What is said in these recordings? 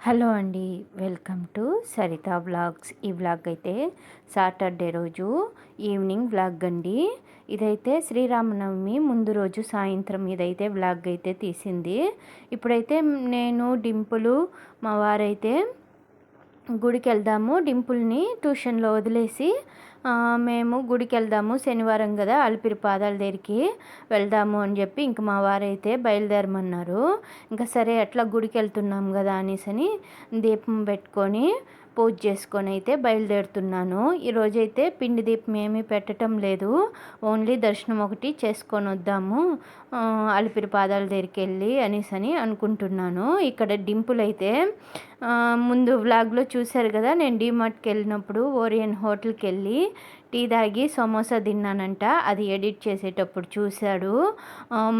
Hello అండి welcome to Saritha blogs ఈ blog అయితే సాటర్డే రోజు ఈవినింగ్ బ్లాగ్ అండి. ఇదైతే శ్రీరామనవమి ముందు రోజు సాయంత్రం ఇదైతే వ్లాగ్ అయితే తీసింది. ఇప్పుడైతే నేను డింపులు మా వారైతే గుడికి వెళ్దాము డింపుల్ని ట్యూషన్లో వదిలేసి మేము గుడికి వెళ్దాము శనివారం కదా అలిపిరి పాదాల దగ్గరికి వెళ్దాము అని చెప్పి ఇంక మా వారైతే బయలుదేరమన్నారు. ఇంకా సరే ఎట్లా గుడికి వెళ్తున్నాం కదా అనేసి అని దీపం పెట్టుకొని పూజ చేసుకొని అయితే బయలుదేరుతున్నాను. ఈరోజైతే పిండి దీపం ఏమీ పెట్టడం లేదు. ఓన్లీ దర్శనం ఒకటి చేసుకొని వద్దాము. అలిపిరి పాదాల దగ్గరికి వెళ్ళి అనేసి అని అనుకుంటున్నాను. ఇక్కడ డింపుల్ అయితే ముందు వ్లాగ్లో చూశారు కదా నేను డీమార్ట్కి వెళ్ళినప్పుడు ఓరియన్ హోటల్కి వెళ్ళి టీ తాగి సమోసా తిన్నానంట. అది ఎడిట్ చేసేటప్పుడు చూశాడు.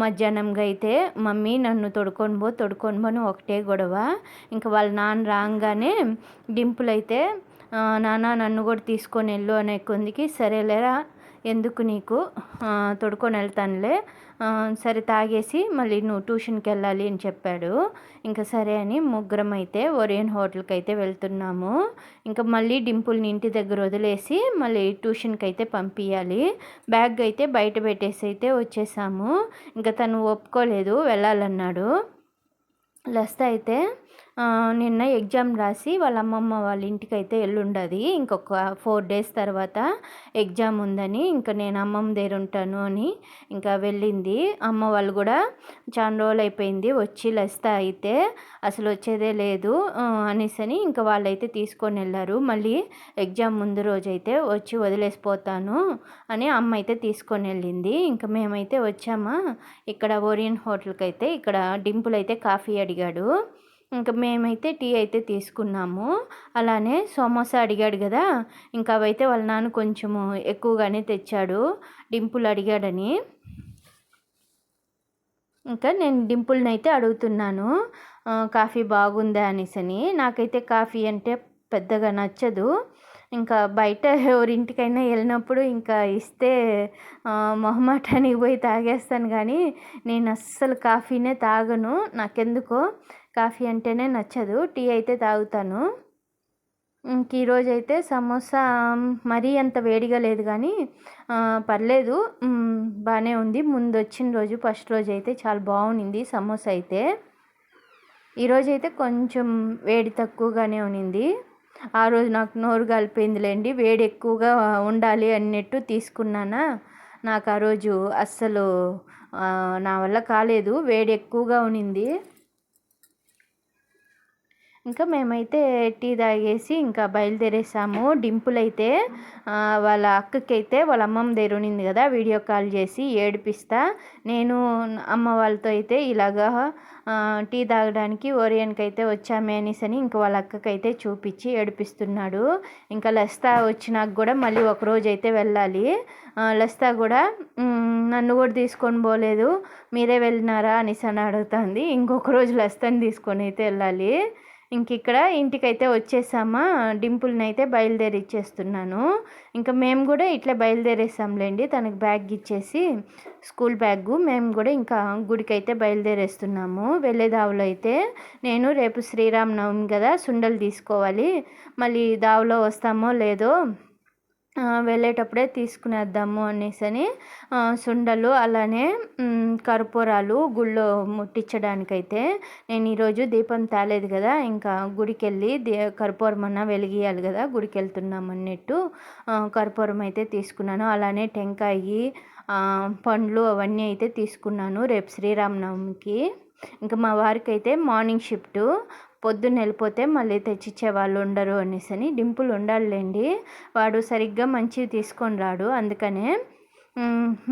మధ్యాహ్నంగా అయితే మమ్మీ నన్ను తొడుకొని పో తొడుకొని పోని ఒకటే గొడవ. ఇంకా వాళ్ళ నాన్న రాగానే డింపుల్ అయితే నాన్న నన్ను కూడా తీసుకొని వెళ్ళు అనే కొందికి సరేలేరా ఎందుకు నీకు? తొడుకొని వెళ్తానులే సరే తాగేసి మళ్ళీ నువ్వు ట్యూషన్కి వెళ్ళాలి అని చెప్పాడు. ఇంకా సరే అని ముగ్గురం అయితే ఒరియన్ హోటల్కి అయితే వెళ్తున్నాము. ఇంకా మళ్ళీ డింపుల్ని ఇంటి దగ్గర వదిలేసి మళ్ళీ ట్యూషన్కి అయితే పంపించాలి బ్యాగ్ అయితే బయట పెట్టేసి అయితే వచ్చేసాము. ఇంకా తను ఒప్పుకోలేదు వెళ్ళాలన్నాడు. లస్త అయితే నిన్న ఎగ్జామ్ రాసి వాళ్ళ అమ్మమ్మ వాళ్ళ ఇంటికి అయితే ఎల్లుండది. ఇంకొక ఫోర్ డేస్ తర్వాత ఎగ్జామ్ ఉందని ఇంకా నేను అమ్మమ్మ దగ్గర ఉంటాను అని ఇంకా వెళ్ళింది. అమ్మ వాళ్ళు కూడా చాలా రోజులు అయిపోయింది వచ్చి లెస్తా అయితే అసలు వచ్చేదే లేదు అనేసి అని ఇంకా వాళ్ళైతే తీసుకొని వెళ్ళారు. మళ్ళీ ఎగ్జామ్ ముందు రోజు అయితే వచ్చి వదిలేసిపోతాను అని అమ్మ అయితే తీసుకొని వెళ్ళింది. ఇంకా మేమైతే వచ్చామా ఇక్కడ ఓరియన్ హోటల్కి అయితే ఇక్కడ డింపుల్ అయితే కాఫీ అడిగాడు. ఇంకా మేమైతే టీ అయితే తీసుకున్నాము. అలానే సమోసా అడిగాడు కదా ఇంకా అవైతే వాళ్ళ నాన్న కొంచెము ఎక్కువగానే తెచ్చాడు డింపుల్ అడిగాడని. ఇంకా నేను డింపుల్ని అయితే అడుగుతున్నాను కాఫీ బాగుందా అనేసని. నాకైతే కాఫీ అంటే పెద్దగా నచ్చదు. ఇంకా బయట ఎవరింటికైనా వెళ్ళినప్పుడు ఇంకా ఇస్తే మొహమాటానికి పోయి తాగేస్తాను. కానీ నేను అస్సలు కాఫీనే తాగను. నాకెందుకో? కాఫీ అంటేనే నచ్చదు. టీ అయితే తాగుతాను. ఇంక ఈరోజు అయితే సమోసా మరీ అంత వేడిగా లేదు కానీ పర్లేదు. బాగానే ఉంది. ముందు వచ్చిన రోజు ఫస్ట్ రోజు అయితే చాలా బాగుంది సమోసా అయితే. ఈరోజైతే కొంచెం వేడి తక్కువగానే ఉన్నింది ఆ రోజు నాకు నోరు కలిపిందిలేండి వేడి ఎక్కువగా ఉండాలి అన్నట్టు తీసుకున్నానా. నాకు ఆ రోజు అస్సలు నా వల్ల కాలేదు వేడి ఎక్కువగా ఉన్నింది. ఇంకా మేమైతే టీ తాగేసి ఇంకా బయలుదేరేసాము. డింపుల్ అయితే వాళ్ళ అక్కకి అయితే వాళ్ళ అమ్మమ్మ దగ్గర ఉన్నింది కదా వీడియో కాల్ చేసి ఏడిపిస్తా. నేను అమ్మ వాళ్ళతో అయితే ఇలాగా టీ తాగడానికి ఓరియన్కి అయితే వచ్చామే అనేసి అని ఇంకా వాళ్ళ అక్కకైతే చూపించి ఏడిపిస్తున్నాడు. ఇంకా లస్తా వచ్చినాక కూడా మళ్ళీ ఒక రోజు అయితే వెళ్ళాలి. లస్తా కూడా నన్ను కూడా తీసుకొని పోలేదు. మీరే వెళ్ళినారా? అనేసి అని అడుగుతుంది. ఇంకొక రోజు లస్తాని తీసుకొని అయితే వెళ్ళాలి. ఇంక ఇక్కడ ఇంటికైతే వచ్చేసామా? డింపుల్ని అయితే బయలుదేరి ఇచ్చేస్తున్నాను ఇంకా మేము కూడా ఇట్లా బయలుదేరేసాంలేండి. తనకు బ్యాగ్ ఇచ్చేసి స్కూల్ బ్యాగ్. మేము కూడా ఇంకా గుడికి అయితే బయలుదేరేస్తున్నాము. వెళ్ళే దావులో అయితే నేను రేపు శ్రీరామనవమి కదా సుండలు తీసుకోవాలి. మళ్ళీ దావులో వస్తామో లేదో వెళ్ళేటప్పుడే తీసుకునేద్దాము అనేసి అని సుండలు అలానే కర్పూరాలు గుళ్ళో ముట్టించడానికైతే నేను ఈరోజు దీపం తేలేదు కదా ఇంకా గుడికి వెళ్ళి కర్పూరం అన్న వెలిగియాలి కదా గుడికి వెళ్తున్నాం అన్నట్టు కర్పూరం అయితే తీసుకున్నాను. అలానే టెంకాయి పండ్లు అవన్నీ అయితే తీసుకున్నాను రేపు శ్రీరామనవమికి. ఇంకా మా వారికి అయితే మార్నింగ్ షిఫ్ట్ పొద్దున్న వెళ్ళిపోతే మళ్ళీ తెచ్చిచ్చే వాళ్ళు ఉండరు అనేసి అని డింపుల్ ఉండాలండి వాడు సరిగ్గా మంచివి తీసుకొని రాడు. అందుకనే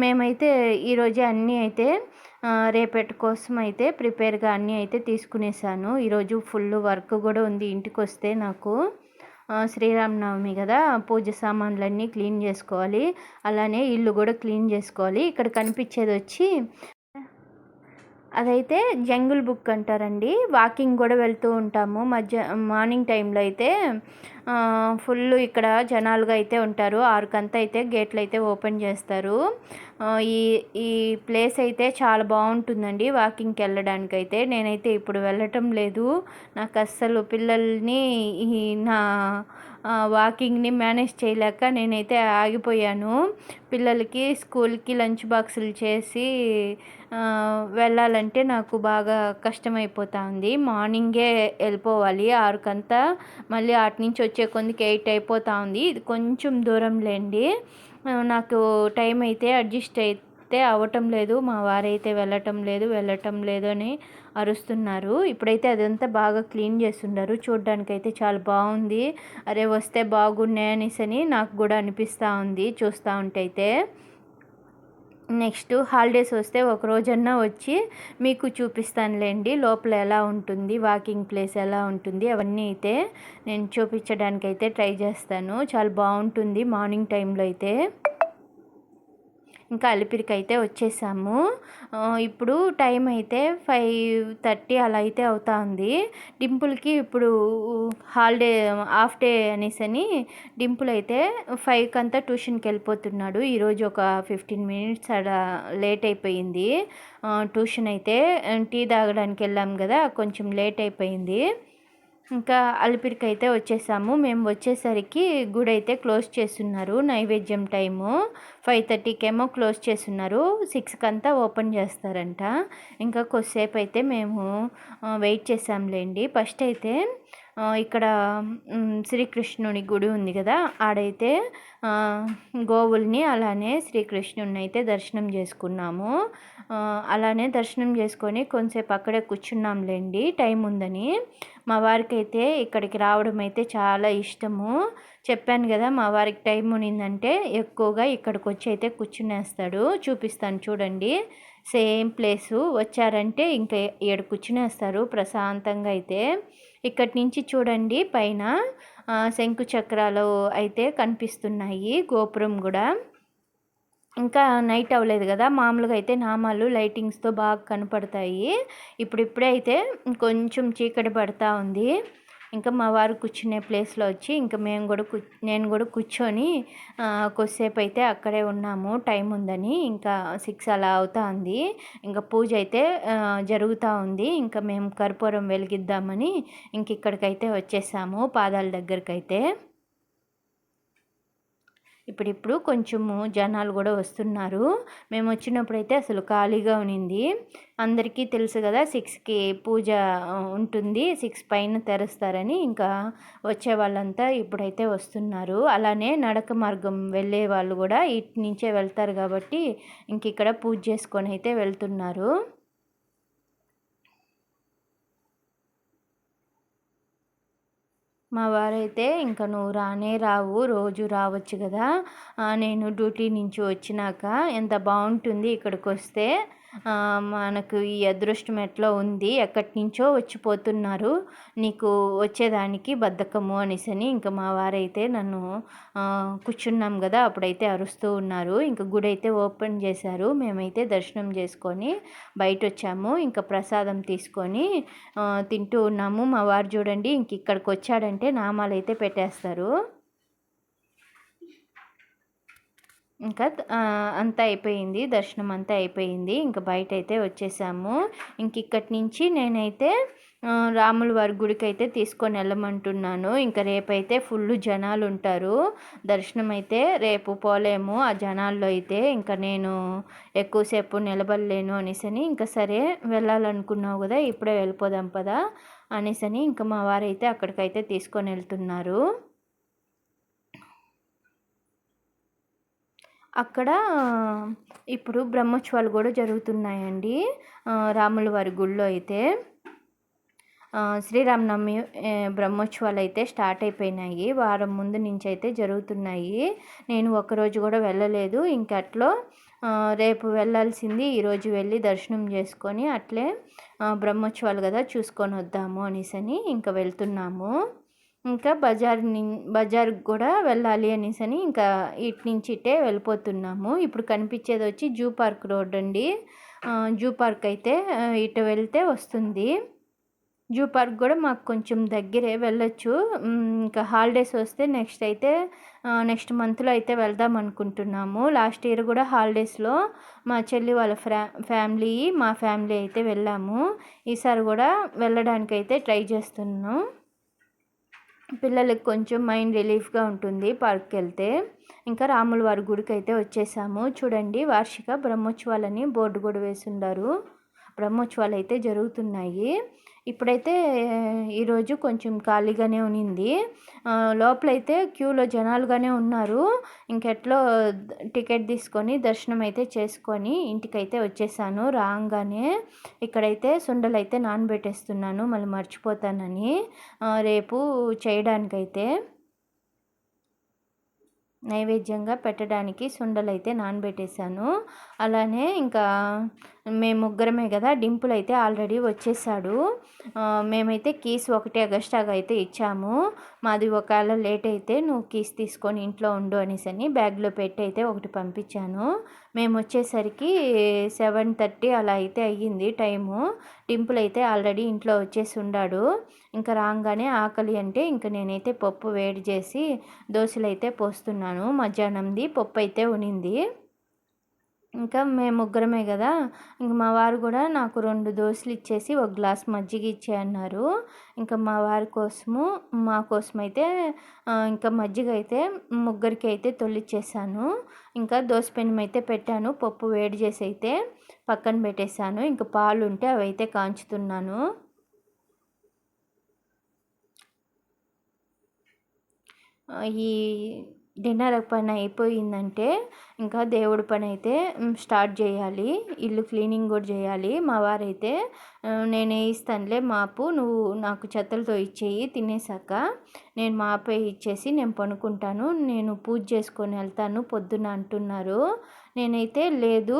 మేమైతే ఈరోజే అన్నీ అయితే రేపటి కోసం అయితే ప్రిపేర్గా అన్నీ అయితే తీసుకునేసాను. ఈరోజు ఫుల్ వర్క్ కూడా ఉంది ఇంటికి వస్తే నాకు. శ్రీరామనవమి కదా పూజ సామాన్లన్నీ క్లీన్ చేసుకోవాలి. అలానే ఇల్లు కూడా క్లీన్ చేసుకోవాలి. ఇక్కడ కనిపించేది వచ్చి అదైతే జంగుల్ బుక్ అంటారండి. వాకింగ్ కూడా వెళ్తూ ఉంటాము. మధ్య మార్నింగ్ టైంలో అయితే ఫుల్ ఇక్కడ జనాలుగా అయితే ఉంటారు. ఆరుకంతా అయితే గేట్లు అయితే ఓపెన్ చేస్తారు. ఈ ఈ ప్లేస్ అయితే చాలా బాగుంటుందండి వాకింగ్కి వెళ్ళడానికి అయితే నేనైతే ఇప్పుడు వెళ్ళటం లేదు. నాకు అస్సలు పిల్లల్ని నా వాకింగ్ని మేనేజ్ చేయలేక నేనైతే ఆగిపోయాను. పిల్లలకి స్కూల్కి లంచ్ బాక్సులు చేసి వెళ్ళాలంటే నాకు బాగా కష్టమైపోతుంది. మార్నింగే వెళ్ళిపోవాలి. ఆరుకంతా మళ్ళీ అటు నుంచి వచ్చే కొందికి ఎయిట్ అయిపోతూ ఉంది. ఇది కొంచెం దూరం లేండి. నాకు టైం అయితే అడ్జస్ట్ అయితే అవ్వటం లేదు. మా వారైతే వెళ్ళటం లేదు వెళ్ళటం లేదు అని అరుస్తున్నారు. ఇప్పుడైతే అదంతా బాగా క్లీన్ చేస్తున్నారు చూడడానికి అయితే చాలా బాగుంది. అరే వస్తే బాగున్నాయి అనేసి అని నాకు కూడా అనిపిస్తూ ఉంది. చూస్తూ ఉంటే అయితే. నెక్స్ట్ హాలిడేస్ వస్తే ఒక రోజన్నా వచ్చి మీకు చూపిస్తానులేండి. లోపల ఎలా ఉంటుంది వాకింగ్ ప్లేస్ ఎలా ఉంటుంది అవన్నీ అయితే నేను చూపించడానికి అయితే ట్రై చేస్తాను. చాలా బాగుంటుంది మార్నింగ్ టైంలో అయితే. ఇంకా అలిపిరికి అయితే వచ్చేసాము ఇప్పుడు టైం అయితే ఫైవ్ థర్టీ అలా అయితే అవుతా ఉంది డింపుల్కి ఇప్పుడు హాలిడే హాఫ్ డే అనేసి అని డింపుల్ అయితే ఫైవ్కి అంతా ట్యూషన్కి వెళ్ళిపోతున్నాడు. ఈరోజు ఒక ఫిఫ్టీన్ మినిట్స్ అలా లేట్ అయిపోయింది. ట్యూషన్ అయితే టీ తాగడానికి వెళ్ళాం కదా కొంచెం లేట్ అయిపోయింది. ఇంకా అలిపిరికి అయితే వచ్చేసాము. మేము వచ్చేసరికి గుడి అయితే క్లోజ్ చేస్తున్నారు. నైవేద్యం టైము ఫైవ్ థర్టీకేమో క్లోజ్ చేస్తున్నారు. సిక్స్కి అంతా ఓపెన్ చేస్తారంట. ఇంకా కొద్దిసేపు అయితే మేము వెయిట్ చేసాంలేండి ఫస్ట్ అయితే ఇక్కడ శ్రీకృష్ణుని గుడి ఉంది కదా ఆడైతే గోవుల్ని అలానే శ్రీకృష్ణుని అయితే దర్శనం చేసుకున్నాము. అలానే దర్శనం చేసుకొని కొంచెంసేపు అక్కడే కూర్చున్నాంలేండి టైం ఉందని. మా వారికి అయితే ఇక్కడికి రావడం అయితే చాలా ఇష్టము. చెప్పాను కదా మా వారికి టైం ఉన్నిందంటే ఎక్కువగా ఇక్కడికి వచ్చి అయితే కూర్చునేస్తాడు. చూపిస్తాను చూడండి. సేమ్ ప్లేసు వచ్చారంటే ఇంకా ఏడు కూర్చునేస్తారు ప్రశాంతంగా అయితే. ఇక్కడి నుంచి చూడండి పైన శంకు చక్రాలు అయితే కనిపిస్తున్నాయి గోపురం కూడా. ఇంకా నైట్ అవ్వలేదు కదా మామూలుగా అయితే నామాలు లైటింగ్స్తో బాగా కనపడతాయి. ఇప్పుడిప్పుడే అయితే కొంచెం చీకటి పడతా ఉంది. ఇంకా మా వారు కూర్చునే ప్లేస్లో వచ్చి ఇంకా మేము కూడా నేను కూడా కూర్చొని కొద్దిసేపు అయితే అక్కడే ఉన్నాము టైం ఉందని. ఇంకా సిక్స్ అలా అవుతా ఉంది. ఇంకా పూజ అయితే జరుగుతూ ఉంది. ఇంకా మేము కర్పూరం వెలిగిద్దామని ఇంక ఇక్కడికైతే వచ్చేసాము పాదాల దగ్గరకైతే. ఇప్పుడిప్పుడు కొంచెము జనాలు కూడా వస్తున్నారు. మేము వచ్చినప్పుడు అయితే అసలు ఖాళీగా ఉన్నింది. అందరికీ తెలుసు కదా సిక్స్కి పూజ ఉంటుంది. సిక్స్ పైన తెరుస్తారని ఇంకా వచ్చే వాళ్ళంతా ఇప్పుడైతే వస్తున్నారు. అలానే నడక మార్గం వెళ్ళే వాళ్ళు కూడా ఇటు నుంచే వెళ్తారు కాబట్టి ఇంక ఇక్కడ పూజ చేసుకొని అయితే వెళ్తున్నారు. మా వారైతే ఇంకా నువ్వు రానే రావు రోజు రావచ్చు కదా. నేను డ్యూటీ నుంచి వచ్చినాక ఎంత బాగుంటుంది ఇక్కడికి వస్తే మనకు ఈ అదృష్టం ఎట్లా ఉంది? ఎక్కడి నుంచో వచ్చిపోతున్నారు. నీకు వచ్చేదానికి బద్ధకము అనేసి అని ఇంకా మా వారైతే నన్ను కూర్చున్నాం కదా అప్పుడైతే అరుస్తూ ఉన్నారు. ఇంకా గుడి అయితే ఓపెన్ చేశారు. మేమైతే దర్శనం చేసుకొని బయట వచ్చాము ఇంకా ప్రసాదం తీసుకొని తింటూ ఉన్నాము. మా వారు చూడండి ఇంక ఇక్కడికి వచ్చాడంటే నామాలు అయితే పెట్టేస్తారు. ఇంకా అంతా అయిపోయింది. దర్శనం అంతా అయిపోయింది. ఇంకా బయట అయితే వచ్చేసాము. ఇంక ఇక్కడి నుంచి నేనైతే రాముల వారి గుడికి అయితే తీసుకొని వెళ్ళమంటున్నాను. ఇంకా రేపైతే ఫుల్ జనాలు ఉంటారు దర్శనం అయితే రేపు పోలేము. ఆ జనాల్లో అయితే ఇంకా నేను ఎక్కువసేపు నిలబడలేను అనేసని ఇంకా సరే వెళ్ళాలనుకున్నావు కదా ఇప్పుడే వెళ్ళిపోదాం పదా అనేసని ఇంకా మా వారైతే అక్కడికైతే తీసుకొని వెళ్తున్నారు. అక్కడ ఇప్పుడు బ్రహ్మోత్సవాలు కూడా జరుగుతున్నాయండి. రాముల వారి గుళ్ళో అయితే. శ్రీరామనవమి బ్రహ్మోత్సవాలు అయితే స్టార్ట్ అయిపోయినాయి. వారం ముందు నుంచి అయితే జరుగుతున్నాయి. నేను ఒకరోజు కూడా వెళ్ళలేదు. ఇంకట్లో రేపు వెళ్ళాల్సింది ఈరోజు వెళ్ళి దర్శనం చేసుకొని అట్లే బ్రహ్మోత్సవాలు కదా చూసుకొని వద్దాము అనేసి అని ఇంకా వెళ్తున్నాము. ఇంకా బజార్ బజార్కి కూడా వెళ్ళాలి అనేసి అని ఇంకా ఇటు నుంచి ఇటే వెళ్ళిపోతున్నాము. ఇప్పుడు కనిపించేది వచ్చి జూ పార్క్ రోడ్ అండి. జూ పార్క్ అయితే ఇటు వెళ్తే వస్తుంది. జూ పార్క్ కూడా మాకు కొంచెం దగ్గరే వెళ్ళొచ్చు. ఇంకా హాలిడేస్ వస్తే నెక్స్ట్ అయితే నెక్స్ట్ మంత్లో అయితే వెళ్దాం అనుకుంటున్నాము. లాస్ట్ ఇయర్ కూడా హాలిడేస్లో మా చెల్లి వాళ్ళ ఫ్యా ఫ్యామిలీ మా ఫ్యామిలీ అయితే వెళ్ళాము. ఈసారి కూడా వెళ్ళడానికి అయితే ట్రై చేస్తున్నాము పిల్లలకి కొంచెం మైండ్ రిలీఫ్గా ఉంటుంది పార్క్కి వెళ్తే ఇంకా రాముల వారి గుడికి అయితే వచ్చేసాము. చూడండి వార్షిక బ్రహ్మోత్సవాలని బోర్డు కూడా వేసి ఉన్నారు బ్రహ్మోత్సవాలు అయితే జరుగుతున్నాయి. ఇప్పుడైతే ఈరోజు కొంచెం ఖాళీగానే ఉన్నింది లోపలైతే క్యూలో జనాలుగానే ఉన్నారు. ఇంకెట్లో టికెట్ తీసుకొని దర్శనం అయితే చేసుకొని ఇంటికైతే వచ్చేసాను. రాగానే ఇక్కడైతే సుండలైతే నానబెట్టేస్తున్నాను. మళ్ళీ మర్చిపోతానని రేపు చేయడానికైతే. నైవేద్యంగా పెట్టడానికి సుండలైతే నానబెట్టేశాను. అలానే ఇంకా మేము ముగ్గురమే కదా డింపుల్ అయితే ఆల్రెడీ వచ్చేసాడు మేమైతే కీస్ ఒకటి అగస్టాగా అయితే ఇచ్చాము. మాది ఒకవేళ లేట్ అయితే నువ్వు కీస్ తీసుకొని ఇంట్లో ఉండు అనేసి అని బ్యాగ్లో పెట్టి అయితే ఒకటి పంపించాను. మేము వచ్చేసరికి సెవెన్ థర్టీ అలా అయితే అయ్యింది టైము. డింపుల్ అయితే ఆల్రెడీ ఇంట్లో వచ్చేసి ఉండాడు. ఇంకా రాగానే ఆకలి అంటే ఇంకా నేనైతే పప్పు వేడి చేసి దోశలు అయితే పోస్తున్నాను. మధ్యాహ్నంది పప్పు అయితే ఉనింది. ఇంకా మేము ముగ్గురమే కదా. ఇంక మా వారు కూడా నాకు రెండు దోశలు ఇచ్చేసి ఒక గ్లాస్ మజ్జిగ ఇచ్చేయన్నారు ఇంకా మా వారి కోసము మా కోసం అయితే ఇంకా మజ్జిగ అయితే ముగ్గురికి అయితే తొలిచ్చేసాను. ఇంకా దోశ పెనం అయితే పెట్టాను పప్పు వేడి చేసి అయితే పక్కన పెట్టేశాను ఇంకా పాలు ఉంటే అవి అయితే కాంచుతున్నాను ఈ డిన్నర్ పని అయిపోయిందంటే ఇంకా దేవుడి పని అయితే స్టార్ట్ చేయాలి. ఇల్లు క్లీనింగ్ కూడా చేయాలి. మా వారైతే నేను వేయిస్తానులే మాపు నువ్వు నాకు చెత్తలతో ఇచ్చేయి తినేసాక నేను మాపే ఇచ్చేసి నేను పనుకుంటాను. నేను పూజ చేసుకొని వెళ్తాను పొద్దున అంటున్నారు. నేనైతే లేదు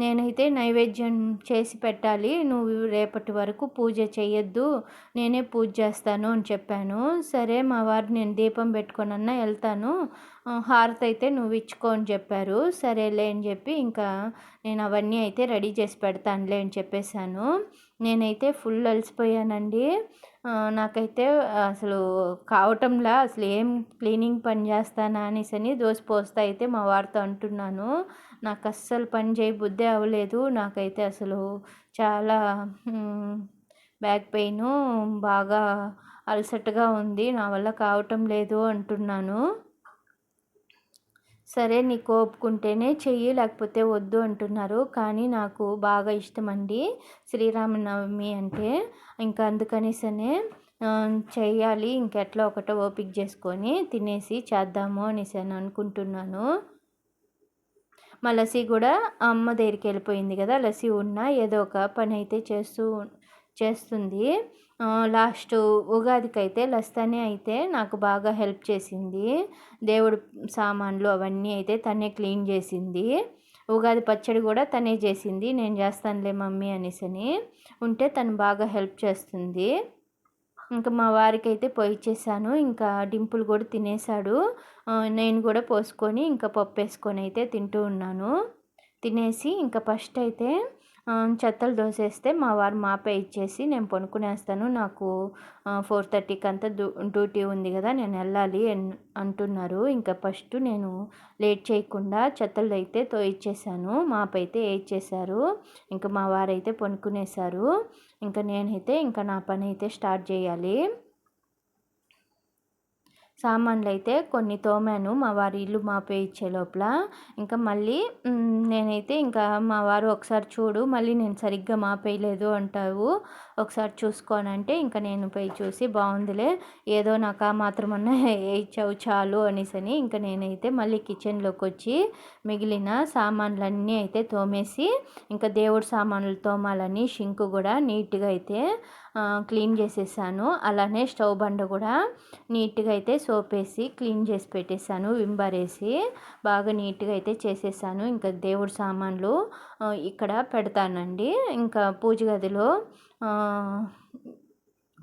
నేనైతే నైవేద్యం చేసి పెట్టాలి. నువ్వు రేపటి వరకు పూజ చేయొద్దు నేనే పూజ చేస్తాను అని చెప్పాను. సరే మా వారు నేను దీపం పెట్టుకొనన్నా వెళ్తాను. హారతి అయితే నువ్వు ఇచ్చుకో అని చెప్పారు. సరేలే అని చెప్పి ఇంకా నేను అవన్నీ అయితే రెడీ చేసి పెడతానులే అని చెప్పేశాను. నేనైతే ఫుల్ అలసిపోయానండి. నాకైతే అసలు కావటంలా అసలు ఏం క్లీనింగ్ పని చేస్తానా అనేసి అని దోశ పోస్తా అయితే మా వారితో అంటున్నాను. నాకు అస్సలు పని చేయ బుద్ధి అవ్వలేదు. నాకైతే అసలు చాలా బ్యాక్ పెయిన్ బాగా అలసటగా ఉంది. నా వల్ల కావటం లేదు అంటున్నాను. సరే నీకు ఒప్పుకుంటేనే చెయ్యి లేకపోతే వద్దు అంటున్నారు. కానీ నాకు బాగా ఇష్టం అండి శ్రీరామనవమి అంటే. ఇంకా అందుకనేసనే చేయాలి ఇంకెట్లా ఒకటో ఓపిక చేసుకొని తినేసి చేద్దాము అనేసి అని అనుకుంటున్నాను. మా లస్సీ కూడా అమ్మ దగ్గరికి వెళ్ళిపోయింది కదా లస్సీ ఉన్న ఏదో ఒక పని అయితే చేస్తూ చేస్తుంది. లాస్ట్ ఉగాదికి అయితే లస్తానే అయితే నాకు బాగా హెల్ప్ చేసింది. దేవుడు సామాన్లు అవన్నీ అయితే తనే క్లీన్ చేసింది. ఉగాది పచ్చడి కూడా తనే చేసింది. నేను చేస్తానులే మమ్మీ అనేసని ఉంటే తను బాగా హెల్ప్ చేస్తుంది. ఇంకా మా వారికి అయితే పోయిచ్చేసాను ఇంకా డింపుల్ కూడా తినేసాడు నేను కూడా పోసుకొని ఇంకా పప్పు వేసుకొని అయితే తింటూ ఉన్నాను. తినేసి ఇంకా ఫస్ట్ అయితే చెత్తలు దోసేస్తే మా వారు మాపే ఇచ్చేసి నేను పనుకునేస్తాను నాకు ఫోర్ థర్టీకి అంతా డ్యూటీ ఉంది కదా నేను వెళ్ళాలి అంటున్నారు. ఇంకా ఫస్ట్ నేను లేట్ చేయకుండా చెత్తలు అయితే తోయిచ్చేసాను. మాపైతే వేయించేశారు ఇంకా మా వారైతే పనుకునేశారు ఇంకా నేనైతే ఇంకా నా పని అయితే స్టార్ట్ చేయాలి. సామాన్లు అయితే కొన్ని తోమాను. మా వారి ఇల్లు మాపే ఇచ్చే లోపల. ఇంకా మళ్ళీ నేనైతే ఇంకా మా వారు ఒకసారి చూడు మళ్ళీ నేను సరిగ్గా మాపేయలేదు అంటావు. ఒకసారి చూసుకోనంటే ఇంకా నేను పోయి చూసి బాగుందిలే ఏదో నాకు ఆ మాత్రమన్నా వేయించావు చాలు అనేసని ఇంకా నేనైతే మళ్ళీ కిచెన్లోకి వచ్చి మిగిలిన సామాన్లన్నీ అయితే తోమేసి ఇంకా దేవుడు సామాన్లు తోమాలని షింక్ కూడా నీట్గా అయితే క్లీన్ చేసేసాను. అలానే స్టవ్ బండ కూడా నీట్గా అయితే సోప్ వేసి క్లీన్ చేసి పెట్టేశాను వింబర్ వేసి బాగా నీట్గా అయితే చేసేసాను. ఇంకా దేవుడి సామాన్లు ఇక్కడ పెడతానండి. ఇంకా పూజ గదిలో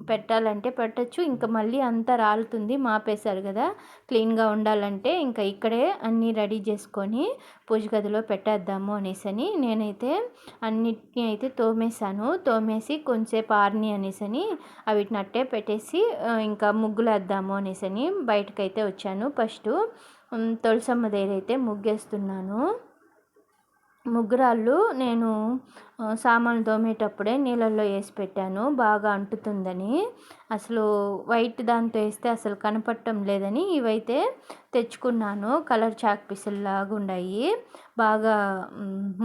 పెట్టాలంటే పెట్టచ్చు. ఇంకా మళ్ళీ అంతా రాలుతుంది మాపేశారు కదా. క్లీన్గా ఉండాలంటే ఇంకా ఇక్కడే అన్నీ రెడీ చేసుకొని పూజ గదిలో పెట్టేద్దాము అనేసి అని నేనైతే అన్నిటిని అయితే తోమేశాను. తోమేసి కొంచెంసేపు ఆరిని అనేసి అని అవిటిని అట్టే పెట్టేసి ఇంకా ముగ్గులు వేద్దాము అనేసి అని బయటకైతే వచ్చాను. ఫస్ట్ తులసమ్మ దగ్గర అయితే ముగ్గేస్తున్నాను. ముగ్గురాళ్ళు నేను సామాన్లు తోమేటప్పుడే నీళ్ళల్లో వేసి పెట్టాను. బాగా అంటుతుందని. అసలు వైట్ దాంతో వేస్తే అసలు కనపడటం లేదని ఇవైతే తెచ్చుకున్నాను. కలర్ చాక్ పీసుల్లాగా ఉన్నాయి బాగా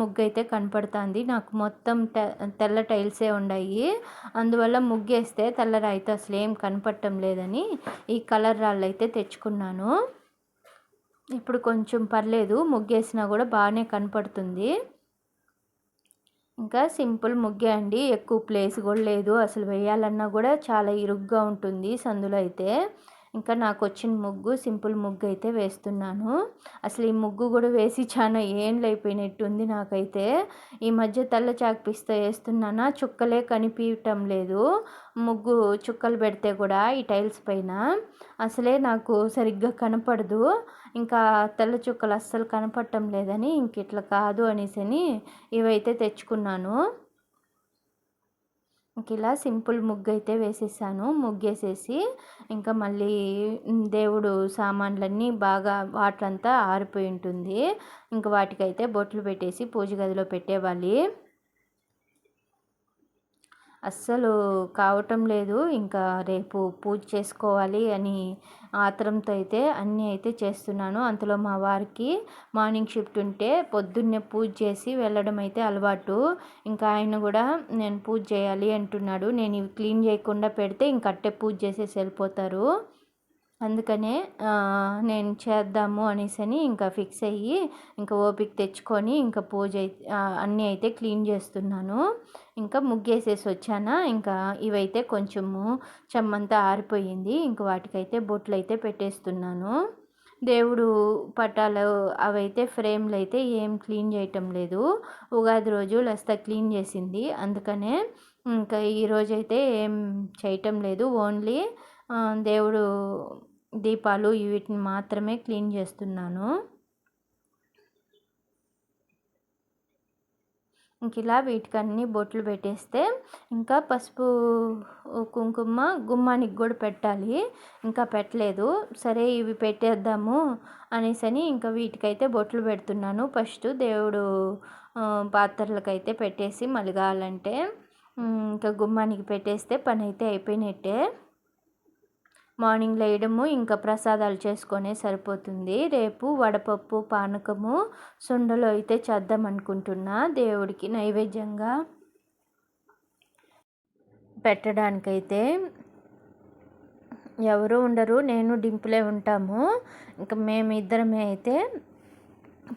ముగ్గు అయితే కనపడుతుంది. నాకు మొత్తం తెల్ల టైల్సే ఉన్నాయి అందువల్ల ముగ్గు వేస్తే తెల్ల రాయితో అసలు ఏం కనపడటం లేదని ఈ కలర్ రాళ్ళు అయితే తెచ్చుకున్నాను. ఇప్పుడు కొంచెం పర్లేదు ముగ్గేసినా కూడా బాగానే కనపడుతుంది. ఇంకా సింపుల్ ముగ్గే అండి. ఎక్కువ ప్లేస్ కూడా లేదు. అసలు వేయాలన్నా కూడా చాలా ఇరుగ్గా ఉంటుంది సందులో అయితే. ఇంకా నాకు వచ్చిన ముగ్గు సింపుల్ ముగ్గు అయితే వేస్తున్నాను. అసలు ఈ ముగ్గు కూడా వేసి చాలా ఏండ్లు అయిపోయినట్టుంది నాకైతే. ఈ మధ్య తెల్ల చాక్పిస్తో వేస్తున్నానా? చుక్కలే కనిపించటం లేదు. ముగ్గు చుక్కలు పెడితే కూడా ఈ టైల్స్ పైన. అసలే నాకు సరిగ్గా కనపడదు. ఇంకా తెల్ల చుక్కలు అస్సలు కనపడటం లేదని ఇంక ఇట్లా కాదు అనేసి ఇవైతే తెచ్చుకున్నాను. ఇంక ఇలా సింపుల్ ముగ్గు అయితే వేసేసాను. ముగ్గేసేసి ఇంకా మళ్ళీ దేవుడు సామాన్లన్నీ బాగా వాటంతా ఆరిపోయి ఉంటుంది. ఇంకా వాటికైతే బొట్లు పెట్టేసి పూజ గదిలో పెట్టేవాళ్ళు అస్సలు కావటం లేదు. ఇంకా రేపు పూజ చేసుకోవాలి అని ఆత్రంతో అయితే అన్నీ అయితే చేస్తున్నాను. అంతలో మా వారికి మార్నింగ్ షిఫ్ట్ ఉంటే పొద్దున్నే పూజ చేసి వెళ్ళడం అయితే అలవాటు. ఇంకా ఆయన కూడా నేను పూజ చేయాలి అంటున్నాడు. నేను ఇవి క్లీన్ చేయకుండా పెడితే ఇంక అట్టే పూజ చేసేసి వెళ్ళిపోతారు. అందుకనే నేను చేద్దాము అనేసి అని ఇంకా ఫిక్స్ అయ్యి ఇంకా ఓపిక తెచ్చుకొని ఇంకా పూజ అన్నీ అయితే క్లీన్ చేస్తున్నాను. ఇంకా ముగ్గేసేసి వచ్చానా? ఇంకా ఇవైతే కొంచెము చెమ్మంతా ఆరిపోయింది. ఇంకా వాటికైతే బొట్లు అయితే పెట్టేస్తున్నాను. దేవుడు పటాలు అవైతే ఫ్రేమ్లు అయితే ఏం క్లీన్ చేయటం లేదు. ఉగాది రోజు లస్త క్లీన్ చేసింది. అందుకనే ఇంకా ఈరోజైతే ఏం చేయటం లేదు. ఓన్లీ దేవుడు దీపాలు వీటిని మాత్రమే క్లీన్ చేస్తున్నాను. ఇంక ఇలా వీటికన్నీ బొట్లు పెట్టేస్తే ఇంకా పసుపు కుంకుమ గుమ్మానికి కూడా పెట్టాలి. ఇంకా పెట్టలేదు. సరే ఇవి పెట్టేద్దాము అనేసని ఇంకా వీటికైతే బొట్లు పెడుతున్నాను. ఫస్ట్ దేవుడు పాత్రలకైతే పెట్టేసి మలగాలంటే ఇంకా గుమ్మానికి పెట్టేస్తే పని అయితే అయిపోయినట్టే. మార్నింగ్ లేయడము ఇంకా ప్రసాదాలు చేసుకొనే సరిపోతుంది. రేపు వడపప్పు పానకము సుండలు అయితే చేద్దాం అనుకుంటున్నా దేవుడికి నైవేద్యంగా. పెట్టడానికైతే ఎవరు ఉండరు నేను డింపులే ఉంటాము. ఇంకా మేమిద్దరమే అయితే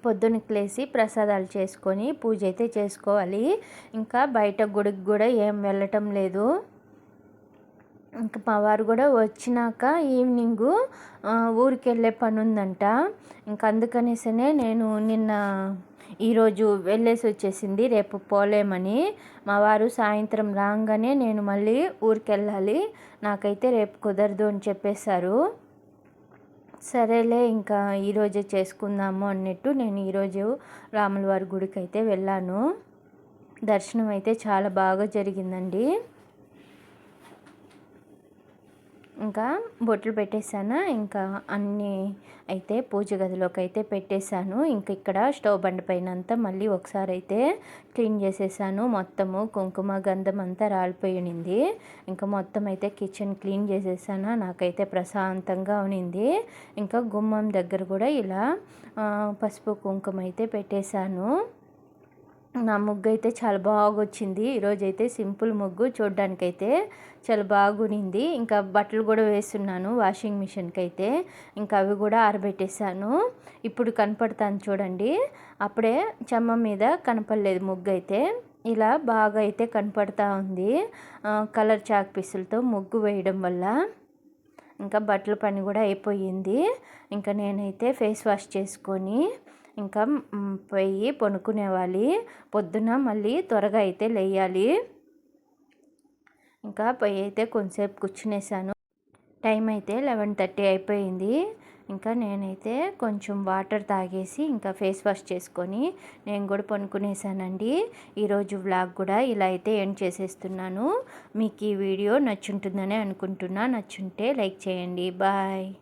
పొద్దునకి లేచి ప్రసాదాలు చేసుకొని పూజ అయితే చేసుకోవాలి. ఇంకా బయట గుడికి కూడా ఏం వెళ్ళటం లేదు. ఇంకా మా వారు కూడా వచ్చినాక ఈవినింగు ఊరికి వెళ్ళే పని ఉందంట ఇంక అందుకనేసనే నేను నిన్న ఈరోజు వెళ్ళేసి వచ్చేసింది రేపు పోలేమని. మా వారు సాయంత్రం రాగానే నేను మళ్ళీ ఊరికి వెళ్ళాలి నాకైతే రేపు కుదరదు అని చెప్పేశారు. సరేలే ఇంకా ఈరోజే చేసుకుందాము అన్నట్టు నేను ఈరోజు రాముల వారి గుడికి అయితే వెళ్ళాను. దర్శనం అయితే చాలా బాగా జరిగిందండి. ఇంకా బొట్లు పెట్టేశాను? ఇంకా అన్నీ అయితే పూజ గదిలోకి అయితే పెట్టేశాను. ఇంక ఇక్కడ స్టవ్ బండి పైన అంతా మళ్ళీ ఒకసారి అయితే క్లీన్ చేసేసాను. మొత్తము కుంకుమ గంధం అంతా రాలిపోయింది ఇంకా మొత్తం అయితే కిచెన్ క్లీన్ చేసేసాను? నాకైతే ప్రశాంతంగా ఉనింది ఇంకా గుమ్మం దగ్గర కూడా ఇలా పసుపు కుంకుమ అయితే పెట్టేశాను. నా ముగ్గు అయితే చాలా బాగా వచ్చింది ఈరోజైతే సింపుల్ ముగ్గు చూడ్డానికైతే చాలా బాగునింది. ఇంకా బట్టలు కూడా వేస్తున్నాను వాషింగ్ మిషన్కి అయితే ఇంకా అవి కూడా ఆరబెట్టేశాను. ఇప్పుడు కనపడతాను చూడండి. అప్పుడే చమ్మం మీద కనపడలేదు ముగ్గు అయితే ఇలా బాగా అయితే కనపడతా ఉంది. కలర్ చాక్ పీసులతో ముగ్గు వేయడం వల్ల. ఇంకా బట్టల పని కూడా అయిపోయింది. ఇంకా నేనైతే ఫేస్ వాష్ చేసుకొని ఇంకా పోయి పనుకునేవాలి. పొద్దున మళ్ళీ త్వరగా అయితే లేయాలి. ఇంకా పోయి అయితే కొంతసేపు కూర్చునేసాను. టైం అయితే లెవెన్ థర్టీ అయిపోయింది. ఇంకా నేనైతే కొంచెం వాటర్ తాగేసి ఇంకా ఫేస్ వాష్ చేసుకొని నేను కూడా పనుకునేసానండి. ఈరోజు వ్లాగ్ కూడా ఇలా అయితే ఎండ్ చేసేస్తున్నాను. మీకు ఈ వీడియో నచ్చుంటుందని అనుకుంటున్నా. నచ్చుంటే లైక్ చేయండి. బాయ్.